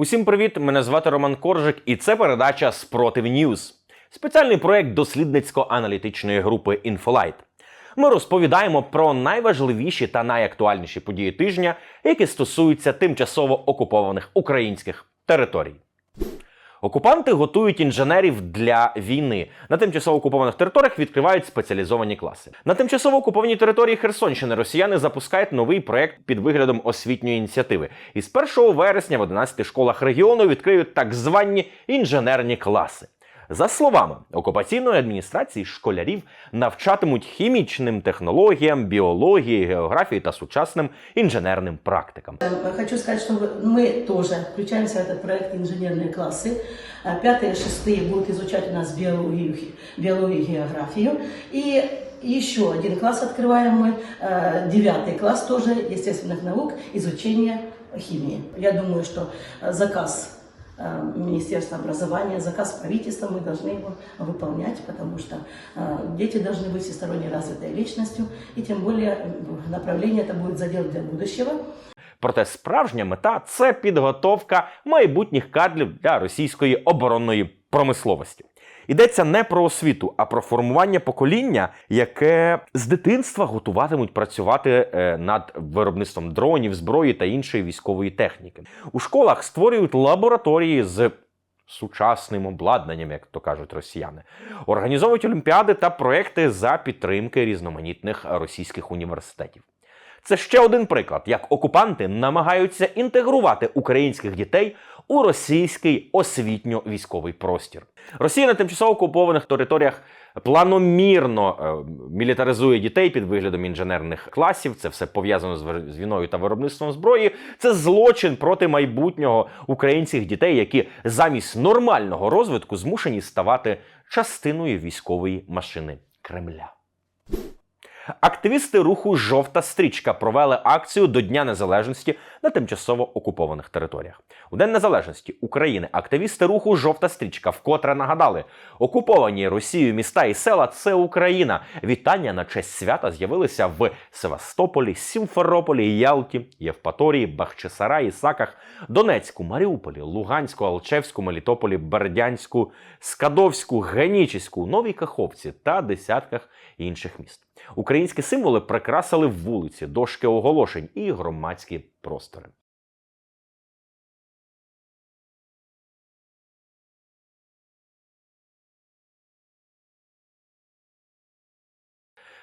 Усім привіт! Мене звати Роман Коржик, і це передача Спротив Ньюз. Спеціальний проект дослідницько-аналітичної групи Інфолайт. Ми розповідаємо про найважливіші та найактуальніші події тижня, які стосуються тимчасово окупованих українських територій. Окупанти готують інженерів для війни. На тимчасово окупованих територіях відкривають спеціалізовані класи. На тимчасово окупованій території Херсонщини росіяни запускають новий проект під виглядом освітньої ініціативи. І з 1 вересня в 11 школах регіону відкриють так звані інженерні класи. За словами окупаційної адміністрації, школярів навчатимуть хімічним технологіям, біології, географії та сучасним інженерним практикам. Э, Хочу сказать, что вы- мы тоже включаемся в этот проект инженерные классы. Э, Пятые, шестые будут изучать у нас биологию, хи- биологию и географию. И еще один класс открываем мы, э, девятый класс тоже естественных наук, изучение химии. Я думаю, что э, заказ э, Министерства образования, заказ правительства, мы должны его выполнять, потому что э, дети должны быть всесторонне развитой личностью, и тем более э, направление это будет задел для будущего. Проте справжня мета це підготовка майбутніх кадрів для російської оборонної промисловості. Йдеться не про освіту, а про формування покоління, яке з дитинства готуватимуть працювати е, над виробництвом дронів, зброї та іншої військової техніки. У школах створюють лабораторії з сучасним обладнанням, як то кажуть росіяни, організовують олімпіади та проекти за підтримки різноманітних російських університетів. Це ще один приклад, як окупанти намагаються інтегрувати українських дітей у російський освітньо-військовий простір. Росія на тимчасово окупованих територіях планомірно е, мілітаризує дітей під виглядом інженерних класів. Це все пов'язано з з війною та виробництвом зброї. Це злочин проти майбутнього українських дітей, які замість нормального розвитку змушені ставати частиною військової машини Кремля. Активісти руху Жовта стрічка провели акцію до Дня Незалежності на тимчасово окупованих територіях. У День Незалежності України активісти руху Жовта стрічка вкотре нагадали: окуповані Росією міста і села це Україна. Вітання на честь свята з'явилися в Севастополі, Сімферополі, Ялті, Євпаторії, Бахчисараї, Саках, Донецьку, Маріуполі, Луганську, Алчевську, Мелітополі, Бердянську, Скадовську, Генічеську, Новій Каховці та десятках інших міст. Українські символи прикрасили вулиці, дошки оголошень і громадські простори.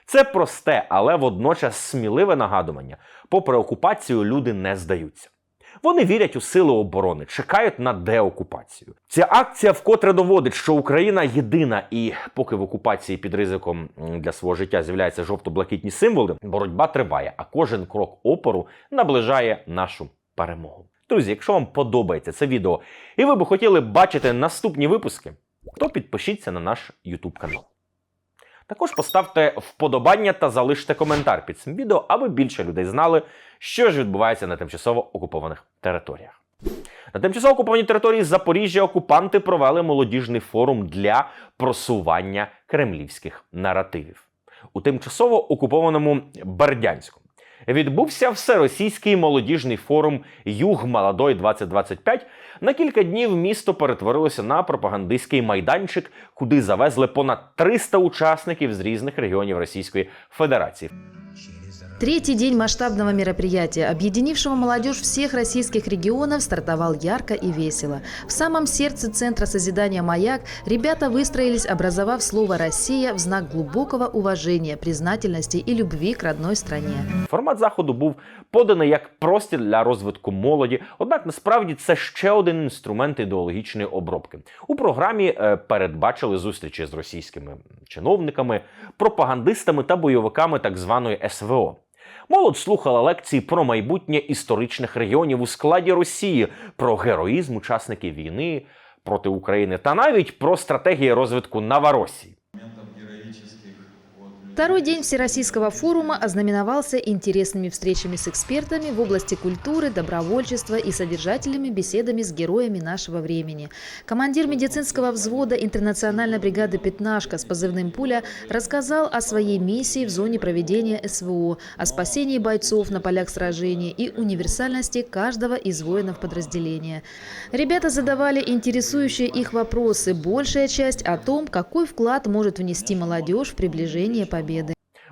Це просте, але водночас сміливе нагадування. Попри окупацію, люди не здаються. Вони вірять у сили оборони, чекають на деокупацію. Ця акція вкотре доводить, що Україна єдина, і поки в окупації під ризиком для свого життя з'являються жовто-блакитні символи, боротьба триває, а кожен крок опору наближає нашу перемогу. Друзі, якщо вам подобається це відео і ви би хотіли бачити наступні випуски, то підпишіться на наш YouTube канал. Також поставте вподобання та залиште коментар під цим відео, аби більше людей знали, що ж відбувається на тимчасово окупованих територіях. На тимчасово окупованій території Запоріжжя окупанти провели молодіжний форум для просування кремлівських наративів. У тимчасово окупованому Бердянську відбувся всеросійський молодіжний форум Юг Молодой 2025. На кілька днів місто перетворилося на пропагандистський майданчик, куди завезли понад 300 учасників з різних регіонів Російської Федерації. Третий день масштабного мероприятия, объединившего молодежь всех российских регионов, стартовал ярко и весело. В самом сердце Центра созидания «Маяк» ребята выстроились, образовав слово «Россия» в знак глубокого уважения, признательности и любви к родной стране. Формат заходу був поданий як простір для розвитку молоді, однак насправді це ще один інструмент ідеологічної обробки. У програмі е, передбачили зустрічі з російськими чиновниками, пропагандистами та бойовиками так званої СВО. Молодь слухала лекції про майбутнє історичних регіонів у складі Росії, про героїзм учасників війни проти України та навіть про стратегії розвитку Новоросії. Второй день Всероссийского форума ознаменовался интересными встречами с экспертами в области культуры, добровольчества и содержательными беседами с героями нашего времени. Командир медицинского взвода интернациональной бригады «Пятнашка» с позывным «Пуля» рассказал о своей миссии в зоне проведения СВО, о спасении бойцов на полях сражений и универсальности каждого из воинов подразделения. Ребята задавали интересующие их вопросы, большая часть о том, какой вклад может внести молодежь в приближение победы.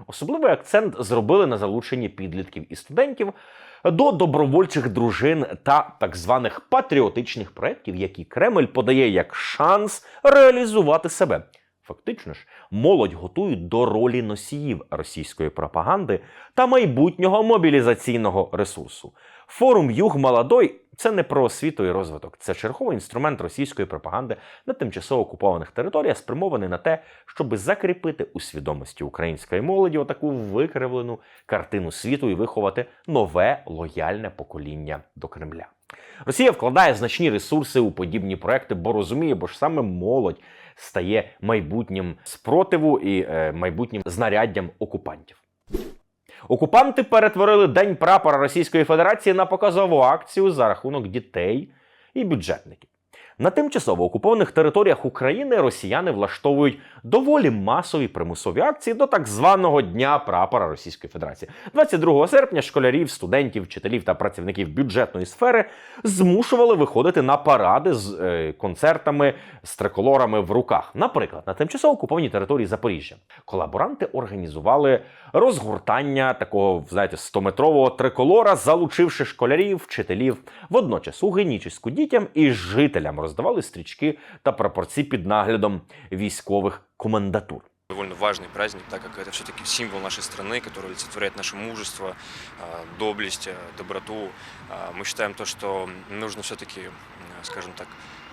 Особливий акцент зробили на залученні підлітків і студентів до добровольчих дружин та так званих патріотичних проєктів, які Кремль подає як шанс реалізувати себе. Фактично ж, молодь готують до ролі носіїв російської пропаганди та майбутнього мобілізаційного ресурсу. Форум Юг Молодой це не про освіту і розвиток, це черговий інструмент російської пропаганди на тимчасово окупованих територіях, спрямований на те, щоб закріпити у свідомості української молоді отаку викривлену картину світу і виховати нове лояльне покоління до Кремля. Росія вкладає значні ресурси у подібні проекти, бо розуміє, бо ж саме молодь стає майбутнім спротиву і е, майбутнім знаряддям окупантів. Окупанти перетворили День прапора Російської Федерації на показову акцію за рахунок дітей і бюджетників. На тимчасово окупованих територіях України росіяни влаштовують доволі масові примусові акції до так званого Дня прапора Російської Федерації. 22 серпня школярів, студентів, вчителів та працівників бюджетної сфери змушували виходити на паради з е, концертами з триколорами в руках. Наприклад, на тимчасово окупованій території Запоріжжя колаборанти організували розгортання такого, знаєте, 100-метрового триколора, залучивши школярів, вчителів. Водночас у дітям і жителям роздавали стрічки та прапорці під наглядом військових комендатур. Довольно важный праздник, так как это все-таки символ нашей страны, который олицетворяет наше мужество, а, доблесть, а, доброту. А, Мы считаем то, что нужно все-таки, скажем так,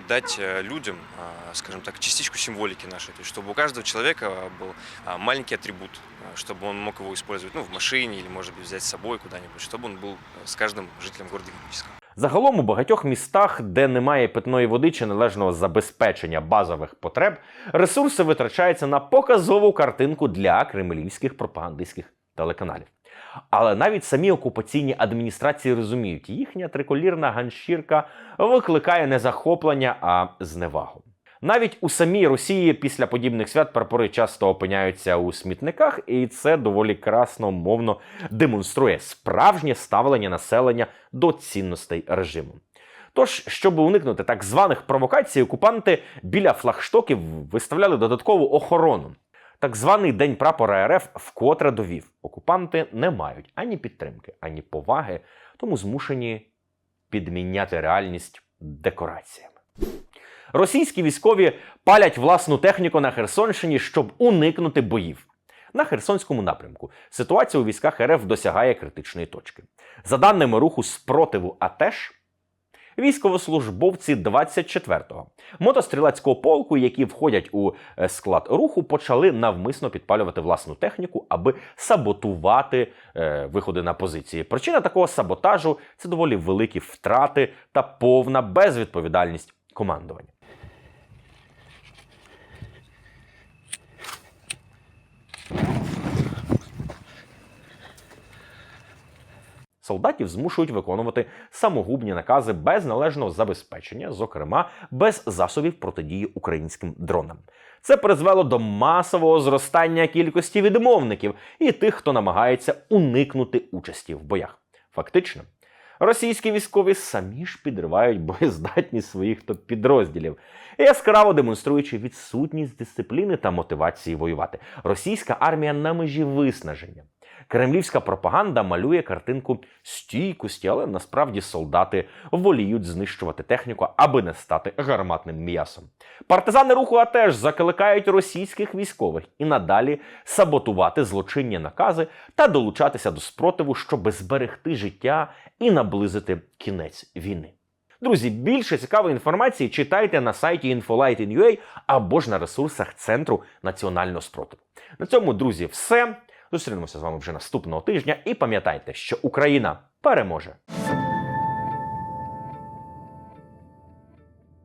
дать э, людям, а, скажем так, частичку символики нашей, то есть чтобы у каждого человека был а, маленький атрибут, а, чтобы он мог его использовать ну, в машине или, может быть, взять с собой куда-нибудь, чтобы он был э, с каждым жителем города Генического. Загалом у багатьох містах, де немає питної води чи належного забезпечення базових потреб, ресурси витрачаються на показову картинку для кремлівських пропагандистських телеканалів. Але навіть самі окупаційні адміністрації розуміють, їхня триколірна ганшірка викликає не захоплення, а зневагу. Навіть у самій Росії після подібних свят прапори часто опиняються у смітниках, і це доволі красномовно демонструє справжнє ставлення населення до цінностей режиму. Тож, щоб уникнути так званих провокацій, окупанти біля флагштоків виставляли додаткову охорону. Так званий День прапора РФ вкотре довів: окупанти не мають ані підтримки, ані поваги, тому змушені підміняти реальність декораціями. Російські військові палять власну техніку на Херсонщині, щоб уникнути боїв. На Херсонському напрямку ситуація у військах РФ досягає критичної точки. За даними руху спротиву АТЕШ, військовослужбовці 24-го мотострілецького полку, які входять у е, склад руху, почали навмисно підпалювати власну техніку, аби саботувати е, виходи на позиції. Причина такого саботажу це доволі великі втрати та повна безвідповідальність командування. Солдатів змушують виконувати самогубні накази без належного забезпечення, зокрема без засобів протидії українським дронам. Це призвело до масового зростання кількості відмовників і тих, хто намагається уникнути участі в боях. Фактично, російські військові самі ж підривають боєздатність своїх топ-підрозділів, яскраво демонструючи відсутність дисципліни та мотивації воювати. Російська армія на межі виснаження. Кремлівська пропаганда малює картинку стійкості, але насправді солдати воліють знищувати техніку, аби не стати гарматним м'ясом. Партизани руху АТЕШ закликають російських військових і надалі саботувати злочинні накази та долучатися до спротиву, щоб зберегти життя і наблизити кінець війни. Друзі, більше цікавої інформації читайте на сайті Infolight.in.ua або ж на ресурсах Центру національного спротиву. На цьому, друзі, все. Зустрінемося з вами вже наступного тижня і пам'ятайте, що Україна переможе.